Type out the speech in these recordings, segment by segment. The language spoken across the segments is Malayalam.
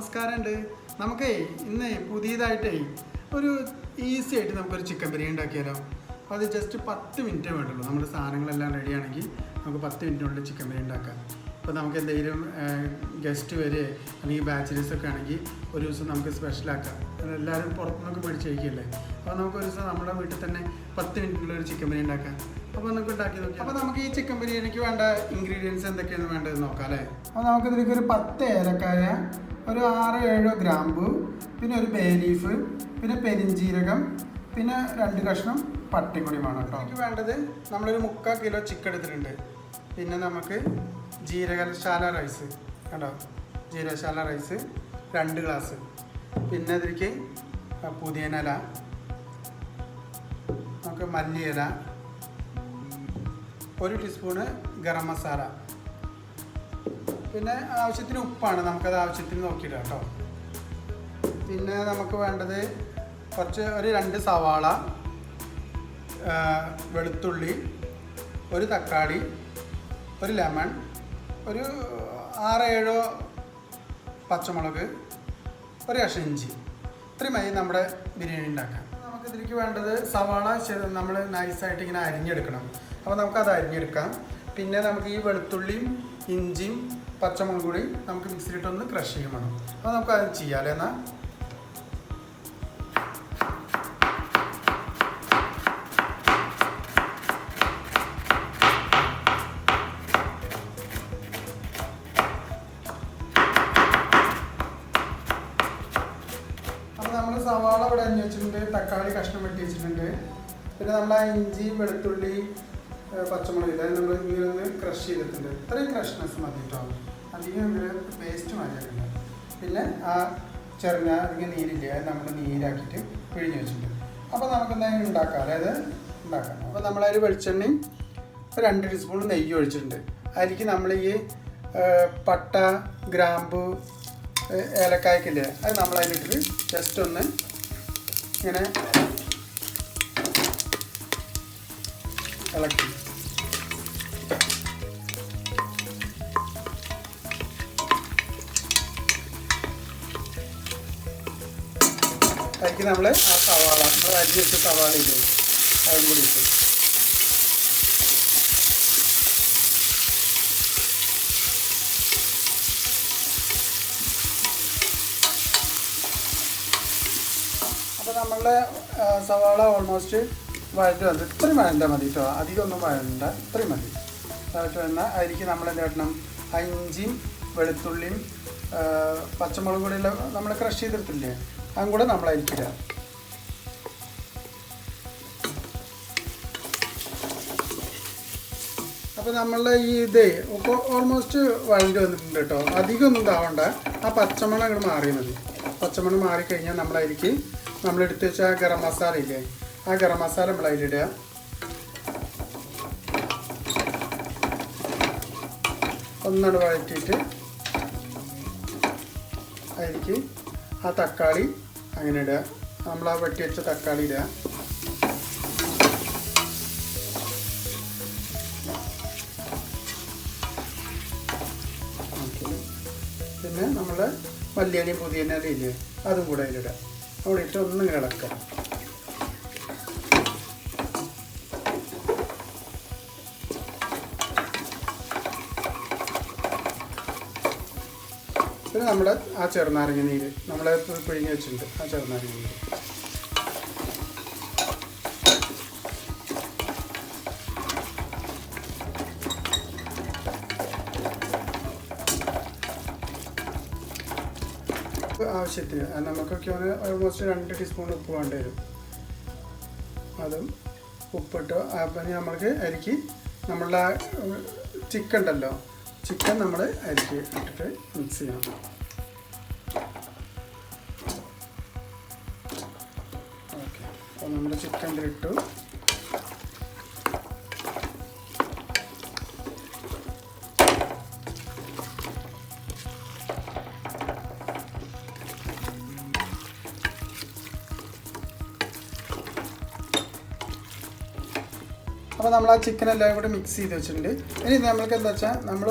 നമസ്കാരമുണ്ട് നമുക്കേ ഇന്ന് പുതിയതായിട്ടേ ഒരു ഈസി ആയിട്ട് നമുക്കൊരു ചിക്കൻ ബിരിയാണി ഉണ്ടാക്കിയാലോ. അത് ജസ്റ്റ് പത്ത് മിനിറ്റേ വേണ്ടുള്ളൂ നമ്മുടെ സാധനങ്ങളെല്ലാം റെഡി ആണെങ്കിൽ നമുക്ക് പത്ത് മിനിറ്റിനുള്ളിൽ ചിക്കൻ ബിരിയാണി ഉണ്ടാക്കാം. അപ്പോൾ നമുക്ക് എന്തെങ്കിലും ഗസ്റ്റ് വരെ അല്ലെങ്കിൽ ബാച്ചിലേഴ്സ് ഒക്കെ ആണെങ്കിൽ ഒരു ദിവസം നമുക്ക് സ്പെഷ്യലാക്കാം എല്ലാവരും പുറത്തുനിന്നൊക്കെ മേടിച്ച് കഴിക്കില്ലേ? അപ്പോൾ നമുക്ക് ഒരു ദിവസം നമ്മുടെ വീട്ടിൽ തന്നെ പത്ത് മിനിറ്റിനുള്ളിൽ ഒരു ചിക്കൻ ബിരിയാണി ഉണ്ടാക്കാം. അപ്പോൾ നമുക്ക് ഉണ്ടാക്കി നോക്കാം അപ്പോൾ നമുക്ക് ഈ ചിക്കൻ ബിരിയാണിക്ക് വേണ്ട ഇൻഗ്രീഡിയൻസ് എന്തൊക്കെയാണ് വേണ്ടതെന്ന് നോക്കാം അല്ലേ? അപ്പോൾ നമുക്കിതിലേക്ക് ഒരു പത്ത് ഏലക്കായ ഒരു ആറ് ഏഴോ ഗ്രാമ്പു പിന്നെ ഒരു ബേ ലീഫ് പിന്നെ പെരിഞ്ചീരകം പിന്നെ രണ്ട് കഷ്ണം പട്ടിക്കുടി വേണം കേട്ടോ. എനിക്ക് വേണ്ടത് നമ്മളൊരു മുക്കാൽ കിലോ ചിക്കൻ എടുത്തിട്ടുണ്ട്. പിന്നെ നമുക്ക് ജീരകശാല റൈസ് കണ്ടോ? ജീരകശാല റൈസ് രണ്ട് ഗ്ലാസ് പിന്നെ അതിലേക്ക് പുതിയനല നമുക്ക് മല്ലിയില ഒരു ടീസ്പൂണ് ഗരം മസാല. പിന്നെ ആവശ്യത്തിന് ഉപ്പാണ്. നമുക്കത് ആവശ്യത്തിന് നോക്കിയിടാം കേട്ടോ. പിന്നെ നമുക്ക് വേണ്ടത് കുറച്ച് ഒരു രണ്ട് സവാള വെളുത്തുള്ളി ഒരു തക്കാളി ഒരു ലെമൺ ഒരു ആറ് ഏഴോ പച്ചമുളക് ഒരു കഷ്ണം ഇഞ്ചി. ഇത്രയും മതി നമ്മുടെ ബിരിയാണി ഉണ്ടാക്കാൻ. നമുക്ക് ഇതിലേക്ക് വേണ്ടത് സവാള നമ്മൾ നൈസായിട്ട് ഇങ്ങനെ അരിഞ്ഞെടുക്കണം. അപ്പോൾ നമുക്കത് അരിഞ്ഞെടുക്കാം. പിന്നെ നമുക്ക് ഈ വെളുത്തുള്ളിയും ഇഞ്ചിയും പച്ചമുളകും കൂടി നമുക്ക് മിക്സിയിലിട്ടൊന്ന് ക്രഷ് ചെയ്യും വേണം. അപ്പോൾ നമുക്ക് അത് ചെയ്യാമല്ലേ എന്നാൽ സവാള ഇവിടെ അന്വേഷിച്ചിട്ടുണ്ട് തക്കാളി കഷ്ണം വെട്ടി വെച്ചിട്ടുണ്ട്. പിന്നെ നമ്മൾ ആ ഇഞ്ചി വെളുത്തുള്ളി പച്ചമുളക് ഇതായത് നമ്മൾ ഇങ്ങനെ ഒന്ന് ക്രഷ് ചെയ്തിട്ടുണ്ട്. ഇത്രയും ക്രഷ്നെസ് മതി അധികം ഇങ്ങനെ പേസ്റ്റ് മാറ്റിയിട്ടുണ്ട് പിന്നെ ആ ചെറുങ്ങ അധികം നീരില്ല അത് നമ്മൾ നീരാക്കിയിട്ട് പിഴിഞ്ഞ് വെച്ചിട്ടുണ്ട്. അപ്പോൾ നമുക്ക് എന്തായാലും ഉണ്ടാക്കാം. അതായത് ഉണ്ടാക്കാം. അപ്പോൾ നമ്മളതിൽ വെളിച്ചെണ്ണയും രണ്ട് ടീസ്പൂൺ നെയ്യ് ഒഴിച്ചിട്ടുണ്ട്. അതിലേക്ക് നമ്മൾ ഈ പട്ട ഗ്രാമ്പു ഏലക്കായ്ക്കില്ലേ അത് നമ്മൾ അതിലിട്ടിട്ട് ജസ്റ്റ് ഒന്ന് ഇങ്ങനെ ഇളക്കി. അതിലേക്ക് നമ്മൾ ആ സവാള നമ്മൾ അരിഞ്ഞ് വെച്ച സവാള ഇല്ലേ? അതും കൂടി അപ്പോൾ നമ്മളുടെ സവാള ഓൾമോസ്റ്റ് വഴറ്റ് വന്നത് ഇത്രയും വഴണ്ട മതി കേട്ടോ അധികം ഒന്നും വഴണ്ട ഇത്രയും മതി. വഴറ്റ് വന്നാൽ അതിലേക്ക് നമ്മൾ എന്ത് വെട്ടണം അഞ്ചിയും വെളുത്തുള്ളിയും പച്ചമുളക് കൂടിയുള്ള നമ്മൾ ക്രഷ് ചെയ്തെടുത്തില്ലേ അതും കൂടെ നമ്മൾ അരിക്കില്ല അപ്പോൾ നമ്മളുടെ ഈ ഇതേ ഇപ്പോൾ ഓൾമോസ്റ്റ് വഴണ്ടി വന്നിട്ടുണ്ട് കേട്ടോ അധികം ഒന്നും ഇതാവണ്ട. ആ പച്ചമണം അങ്ങോട്ട് മാറിയാൽ മതി. പച്ചമണം മാറിക്കഴിഞ്ഞാൽ നമ്മളതിലേക്ക് നമ്മളെടുത്ത് വെച്ചാൽ ഗരം മസാല ഇല്ലേ ആ ഗരം മസാല നമ്മൾ അതിലിടുക. ഒന്നാണ് വഴറ്റിയിട്ട് അതിലേക്ക് ആ തക്കാളി അങ്ങനെ ഇടുക. നമ്മൾ ആ വെട്ടി വെച്ച തക്കാളി ഇടുക. പിന്നെ നമ്മൾ മല്ലിയലയും പുതിയനലയും ഇല്ലേ അതും കൂടെ അതിലിടുക. അവിടെ ഇട്ട് ഒന്നും കിടക്കാം പിന്നെ നമ്മൾ ആ ചെറുനാരങ്ങ നീര് നമ്മൾ പിഴിഞ്ഞ് വെച്ചിട്ടുണ്ട്. ആ ചെറുനാരങ്ങ നീര്. ആവശ്യത്തിന് നമുക്കൊക്കെ ഒരു ഓൾമോസ്റ്റ് രണ്ട് ടീസ്പൂൺ ഉപ്പ് വേണ്ടി വരും. അതും ഉപ്പിട്ട് അപ്പം നമ്മൾക്ക് അരിക്ക് നമ്മളുടെ ചിക്കൻ ഉണ്ടല്ലോ. ചിക്കൻ നമ്മൾ അരിക്ക് ഇട്ടിട്ട് മിക്സ് ചെയ്യണം. ഓക്കെ അപ്പോൾ നമ്മുടെ ചിക്കൻ ഇതിലിട്ടു. അപ്പോൾ നമ്മൾ ആ ചിക്കൻ എല്ലാം കൂടി മിക്സ് ചെയ്ത് വെച്ചിട്ടുണ്ട്. ഇനി നമ്മൾക്ക് എന്താ വെച്ചാൽ നമ്മൾ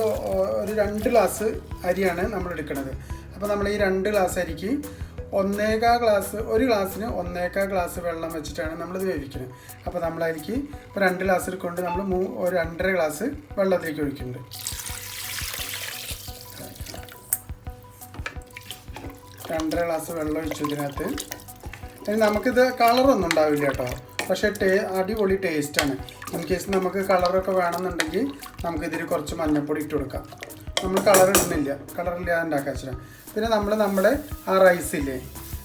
ഒരു രണ്ട് ഗ്ലാസ് അരിയാണ് നമ്മൾ എടുക്കുന്നത് അപ്പോൾ നമ്മൾ ഈ രണ്ട് ഗ്ലാസ് അരിക്ക് ഒന്നേകാ ഗ്ലാസ് ഒരു ഗ്ലാസ്സിന് ഒന്നേകാ ഗ്ലാസ് വെള്ളം വെച്ചിട്ടാണ് നമ്മളിത് വേവിക്കുന്നത് അപ്പോൾ നമ്മളതിലേക്ക് ഇപ്പോൾ രണ്ട് ഗ്ലാസ് എടുക്കൊണ്ട് നമ്മൾ മൂ ഒരു രണ്ടര ഗ്ലാസ് വെള്ളത്തിലേക്ക് ഒഴിക്കുന്നുണ്ട്. രണ്ടര ഗ്ലാസ് വെള്ളം ഒഴിച്ചു ഇതിനകത്ത്. ഇനി നമുക്കിത് കളറൊന്നും ഉണ്ടാവില്ല കേട്ടോ. പക്ഷേ ടേ അടിപൊളി ടേസ്റ്റാണ്. ഇൻ കേസ് നമുക്ക് കളറൊക്കെ വേണമെന്നുണ്ടെങ്കിൽ നമുക്കിതിൽ കുറച്ച് മഞ്ഞൾപ്പൊടി ഇട്ട് കൊടുക്കാം. നമ്മൾ കളർ ഇടുന്നില്ല. കളറില്ലാതെ ഉണ്ടാക്കാൻ വെച്ചാൽ പിന്നെ നമ്മൾ നമ്മുടെ ആ റൈസ് ഇല്ലേ?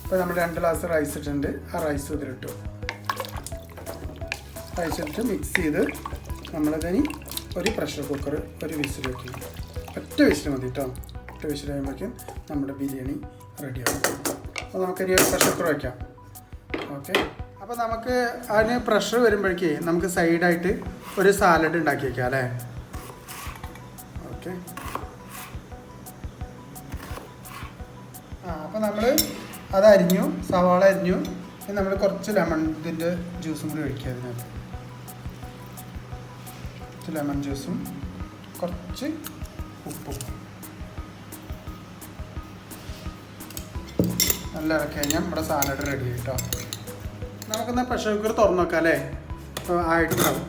ഇപ്പോൾ നമ്മൾ രണ്ട് ഗ്ലാസ് റൈസ് ഇട്ടിട്ടുണ്ട്. ആ റൈസ് ഇതിലിട്ടു. റൈസ് ഇട്ട് മിക്സ് ചെയ്ത് നമ്മളിതിന് ഒരു പ്രഷർ കുക്കർ ഒരു വിസിൽ വയ്ക്കും ഒറ്റ വിസിൽ മതി കേട്ടോ ഒറ്റ വിസിൽ കഴിയുമ്പോഴേക്കും നമ്മുടെ ബിരിയാണി റെഡിയാകും അപ്പോൾ നമുക്കൊരു പ്രഷർ കുക്കർ വയ്ക്കാം ഓക്കെ അപ്പോൾ നമുക്ക് അതിന് പ്രഷർ വരുമ്പോഴേക്കേ നമുക്ക് സൈഡായിട്ട് ഒരു സാലഡ് ഉണ്ടാക്കി വയ്ക്കാം അല്ലേ? ഓക്കെ ആ അപ്പോൾ നമ്മൾ അത് അരിഞ്ഞു സവാള അരിഞ്ഞു പിന്നെ നമ്മൾ കുറച്ച് ലെമൺ ഇതിന്റെ ജ്യൂസും കൂടി ഒഴിക്കുക അതിനകത്ത്. കുറച്ച് ലെമൺ ജ്യൂസും കുറച്ച് ഉപ്പും. നല്ല ഇറക്കി കഴിഞ്ഞാൽ നമ്മുടെ സാലഡ് റെഡി കേട്ടോ നമുക്കെന്നാ പ്രഷർ കുക്കർ തുറന്നു നോക്കാം അല്ലേ? ഇപ്പോൾ ആയിട്ടുണ്ടാവും.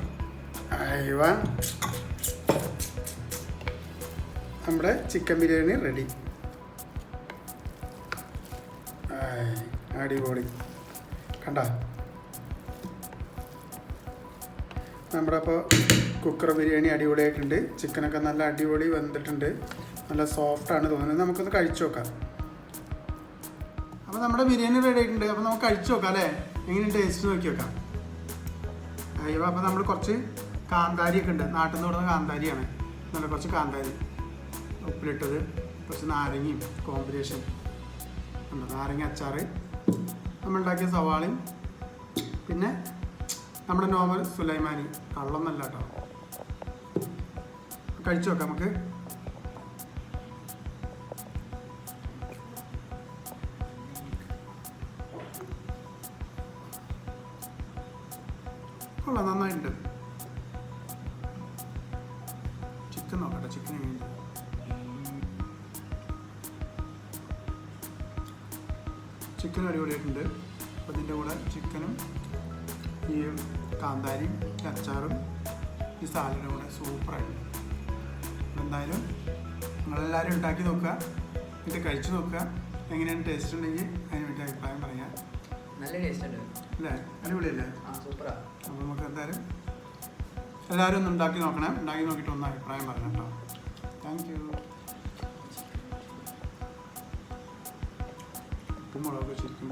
അയവ നമ്മുടെ ചിക്കൻ ബിരിയാണി റെഡി അടിപൊളി. കണ്ട? നമ്മുടെ അപ്പോൾ കുക്കർ ബിരിയാണി അടിപൊളിയായിട്ടുണ്ട്. ചിക്കനൊക്കെ നല്ല അടിപൊളി വന്നിട്ടുണ്ട്. നല്ല സോഫ്റ്റാണ് തോന്നുന്നത്. നമുക്കൊന്ന് കഴിച്ചു നോക്കാം. അപ്പോൾ നമ്മുടെ ബിരിയാണി റെഡി ആയിട്ടുണ്ട്. അപ്പോൾ നമുക്ക് കഴിച്ചു നോക്കാം അല്ലേ? എങ്ങനെ ടേസ്റ്റ് നോക്കി വെക്കാം അയ്യോ അപ്പോൾ നമ്മൾ കുറച്ച് കാന്താരിയൊക്കെ ഉണ്ട്. നാട്ടിൽ നിന്ന് കൊടുക്കുന്ന കാന്താരിയാണ്. നല്ല കുറച്ച് കാന്താരി. ഉപ്പിലിട്ടത്. കുറച്ച് നാരങ്ങയും കോമ്പിനേഷൻ ഉണ്ട് നാരങ്ങ അച്ചാറ്. നമ്മളുണ്ടാക്കിയ സവാളയും പിന്നെ നമ്മുടെ നോർമൽ സുലൈമാനി. കള്ളൊന്നല്ല കേട്ടോ. കഴിച്ചു നോക്കാം നമുക്ക്. കൊള്ളാം നന്നായിട്ടുണ്ട് ചിക്കൻ നോക്കട്ടെ ചിക്കൻ എങ്ങനെയുണ്ട്? ചിക്കൻ അടിപൊളിയായിട്ടുണ്ട്. അപ്പോൾ ഇതിന്റെ കൂടെ ചിക്കനും ഈ കാന്താരിയും അച്ചാറും ഈ സാലഡും കൂടെ സൂപ്പറായിട്ട് എന്തായാലും നിങ്ങളെല്ലാവരും ഉണ്ടാക്കി നോക്കുക. ഇത് കഴിച്ചു നോക്കുക. എങ്ങനെയാണ് ടേസ്റ്റ് ഉണ്ടെങ്കിൽ അതിന് വേണ്ടി അഭിപ്രായം പറയാം. നല്ല ടേസ്റ്റ് ഉണ്ട് അല്ലേ? അടിപൊളിയല്ലേ? സൂപ്പറാ. അപ്പോൾ നമുക്ക് എന്തായാലും എല്ലാവരും ഒന്ന് ഉണ്ടാക്കി നോക്കണേ. ഉണ്ടാക്കി നോക്കിയിട്ട് ഒന്ന് അഭിപ്രായം പറഞ്ഞു കേട്ടോ. താങ്ക് യു ഉപ്പും മുളകൊക്കെ ശരിക്കും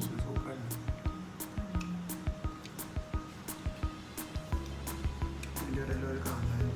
അതിന്റെ ഇടയിൽ ഒരു കാന്താരി